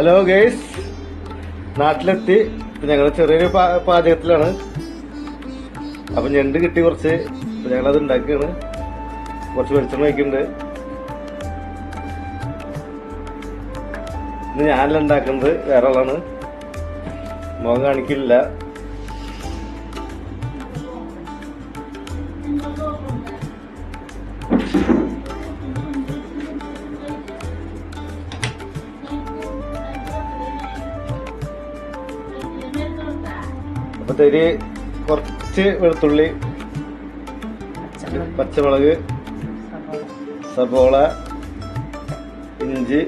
Hello guys നാട്ടിലെത്തി. ഞങ്ങൾ ചെറിയൊരു പാചകത്തിലാണ്. അപ്പൊ ഞണ്ട് കിട്ടി കുറച്ച്? ഞങ്ങളത് ഉണ്ടാക്കിയാണ് കുറച്ച് വെളിച്ചെണ്ണ വയ്ക്കുന്നുണ്ട് ഇന്ന് ഞാനല്ല ഉണ്ടാക്കുന്നത്. വേറെ ആളാണ്. മുഖം കാണിക്കില്ല. അപ്പൊ തരി കുറച്ച് വെളുത്തുള്ളി പച്ചമുളക്. സബോള ഇഞ്ചി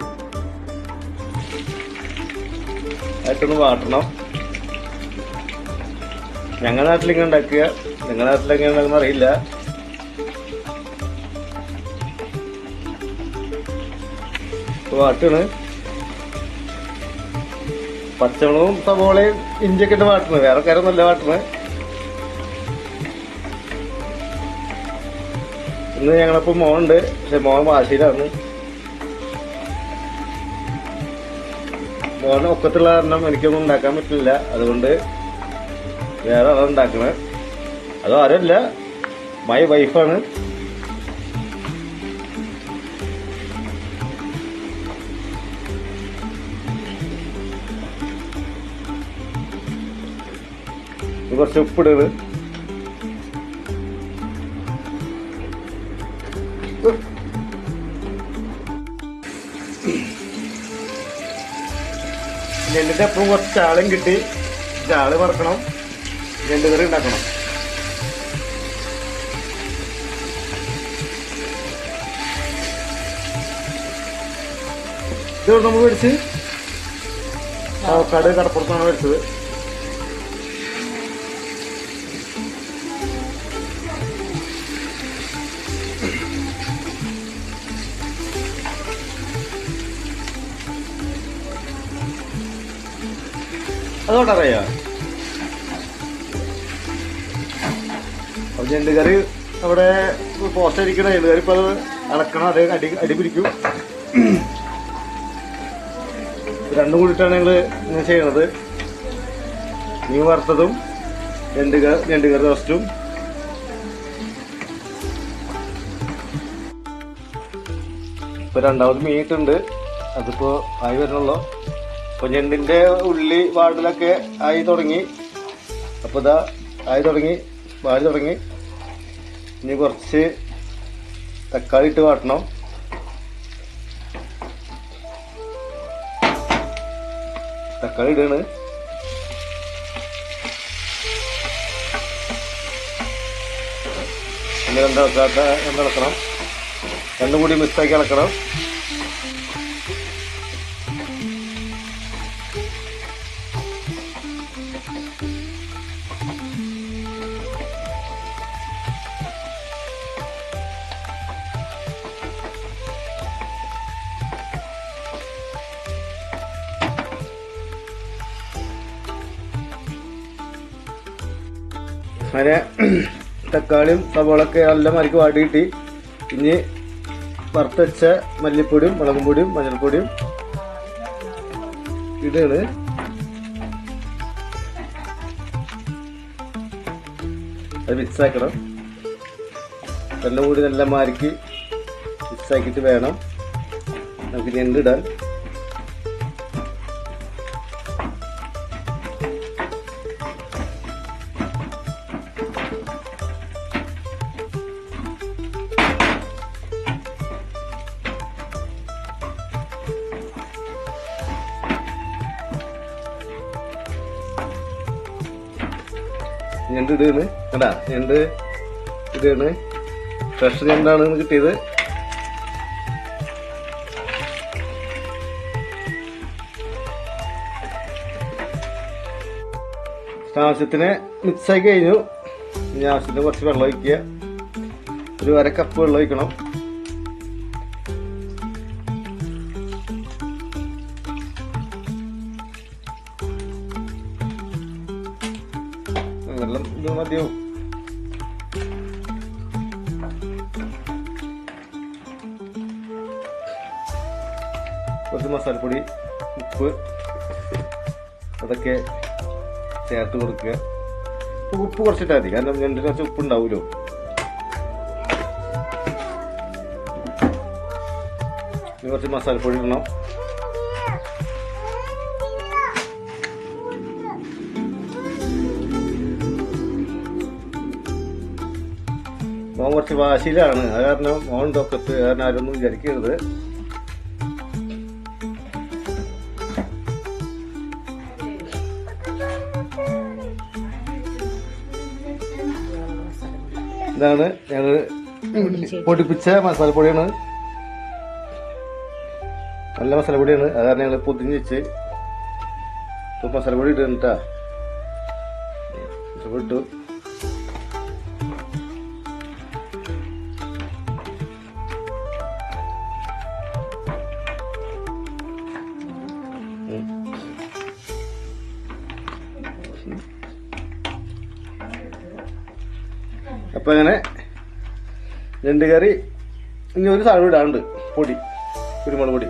ആയിട്ടൊന്ന് വാട്ടണം. ഞങ്ങളുടെ നാട്ടിൽ ഇങ്ങനെ ഉണ്ടാക്കുക. നിങ്ങളുടെ നാട്ടിൽ എങ്ങനെ ഉണ്ടാക്കുന്ന അറിയില്ല. വാട്ടാണ് പച്ചമുളകും സവോളയും ഇഞ്ചിയൊക്കെ ഇട്ട് വാട്ടണ്. വേറെ കാര്യം നല്ല വാട്ടണ്. ഇന്ന് ഞങ്ങളിപ്പോ മോനുണ്ട് പക്ഷെ മോൻ വാശിയിലാണ് മോന് ഒക്കത്തുള്ള കാരണം എനിക്കൊന്നും ഉണ്ടാക്കാൻ പറ്റില്ല. അതുകൊണ്ട് വേറെ ആളാണ് ഉണ്ടാക്കണത് അത് ആരല്ല മൈ വൈഫാണ് കുറച്ച് ഉപ്പിടുന്നത് എന്നിട്ട് എപ്പോഴും കുറച്ച് ആളും കിട്ടി. ചാൾ വറക്കണം. ഞണ്ട് കറി ഉണ്ടാക്കണം. ഇത് നമ്മൾ മേടിച്ച്? കട കടപ്പുറത്താണ് മേടിച്ചത്. അതുകൊണ്ട് അറിയാം അപ്പൊ ഞണ്ട് കറി അവിടെ പോസ്റ്റ് അടിക്കണ ഞണ്ട് കറി ഇപ്പൊ അത് അളക്കണം അത് അടി അടി പിടിക്കും. രണ്ടും കൂടിയിട്ടാണ് ഞങ്ങൾ ഇങ്ങനെ ചെയ്യണത്. മീൻ വറുത്തതും രണ്ട് രണ്ട് കറി റോസ്റ്റും. ഇപ്പൊ രണ്ടാമത് മീൻ ഇട്ടുണ്ട് അതിപ്പോ ആയി വരണല്ലോ അപ്പൊ ഞെണ്ടിന്റെ ഉള്ളി വാടലൊക്കെ ആയി തുടങ്ങി. അപ്പൊ ഇതാ ആയി തുടങ്ങി വാടി തുടങ്ങി. ഇനി കുറച്ച് തക്കാളി ഇട്ട് വാട്ടണം. തക്കാളി ഇടാണ്. പിന്നെ രണ്ടിളക്കാത്ത രണ്ടിളക്കണം രണ്ടും കൂടി മിക്സാക്കി ഇളക്കണം. അങ്ങനെ തക്കാളിയും സവാളൊക്കെ നല്ല മരിക്ക് വാടിയിട്ട് ഇനി വറുത്തച്ച മല്ലിപ്പൊടിയും മുളകും പൊടിയും മഞ്ഞൾപ്പൊടിയും ഇടുകൾ അത് മിക്സ് ആക്കണം. എല്ലാം കൂടി നല്ല മാരിക്ക് മിക്സ് ആക്കിയിട്ട് വേണം. നമുക്ക് ഞണ്ടിടാൻ ഞണ്ട് ഇടാണ് കണ്ടാ? ഞണ്ട് ഇടുകയാണ് ഫ്രഷ് ഞണ്ടാണ് കിട്ടിയത്. ആവശ്യത്തിന് ആയി കഴിഞ്ഞു. ഇനി ആവശ്യത്തിന് കുറച്ച് വെള്ളം ഒഴിക്കുക. ഒരു അര കപ്പ് വെള്ളം ഒഴിക്കണം. വെള്ളം ഇത് മതിയാവും. കുറച്ച് മസാലപ്പൊടി ഉപ്പ് അതൊക്കെ ചേർത്ത് കൊടുക്കുക. ഉപ്പ് കുറച്ചിട്ടാ മതി. കാരണം രണ്ട് കുറച്ച് ഉപ്പ് ഉണ്ടാവുമല്ലോ ഇനി കുറച്ച് മസാലപ്പൊടി ഇടണം. മോൻ കുറച്ച് വാശിയിലാണ്. അത് കാരണം മോൻ തൊക്കത്ത് കാരണം ആരൊന്നും വിചാരിക്കരുത്. ഇതാണ് ഞങ്ങൾ പൊടിപ്പിച്ച മസാലപ്പൊടിയാണ്. നല്ല മസാലപ്പൊടിയാണ്. അത് കാരണം ഞങ്ങൾ പൊതിഞ്ഞ് വെച്ച് മസാലപ്പൊടി ഇട്ടുണ്ടാ ഇട്ടു. അപ്പൊ അങ്ങനെ രണ്ട് കറി ഇനി ഒരു സാധനം ഇടാണ്ട് പൊടി കുരുമുളക് പൊടി.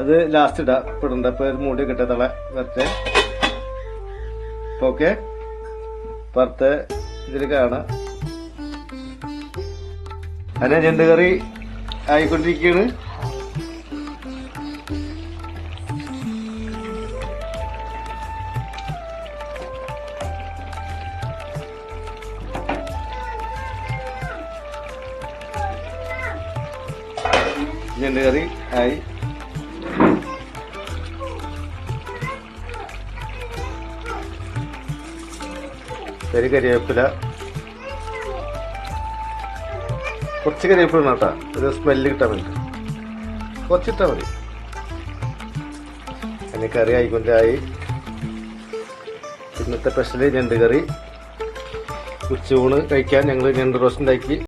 അത് ലാസ്റ്റ് ഇടാം ഇപ്പൊ ഇടണ്ട. ഇപ്പൊ ഒരു മൂടി കിട്ടാ തള വരട്ടെ. ഓക്കെ. പുറത്ത് ഇതിൽ കാണാം. അങ്ങനെ രണ്ട് കറി ആയിക്കൊണ്ടിരിക്കുകയാണ്. ഞണ്ട് കറി? ആയി. കരി കരിവേപ്പില കുറച്ച് കരിവേപ്പില കേട്ടോ. ഒരു സ്മെല്ല് കിട്ടാൻ വേണ്ടി കുറച്ചിട്ടാ മതി. അതിന് കറി ആയിക്കൊണ്ടായി ഇന്നത്തെ സ്പെഷ്യൽ ഞണ്ട് കറി? ഉച്ചയൂണ് കഴിക്കാൻ ഞങ്ങൾ ഞണ്ട് റോസ്റ്റ് ഉണ്ടാക്കി.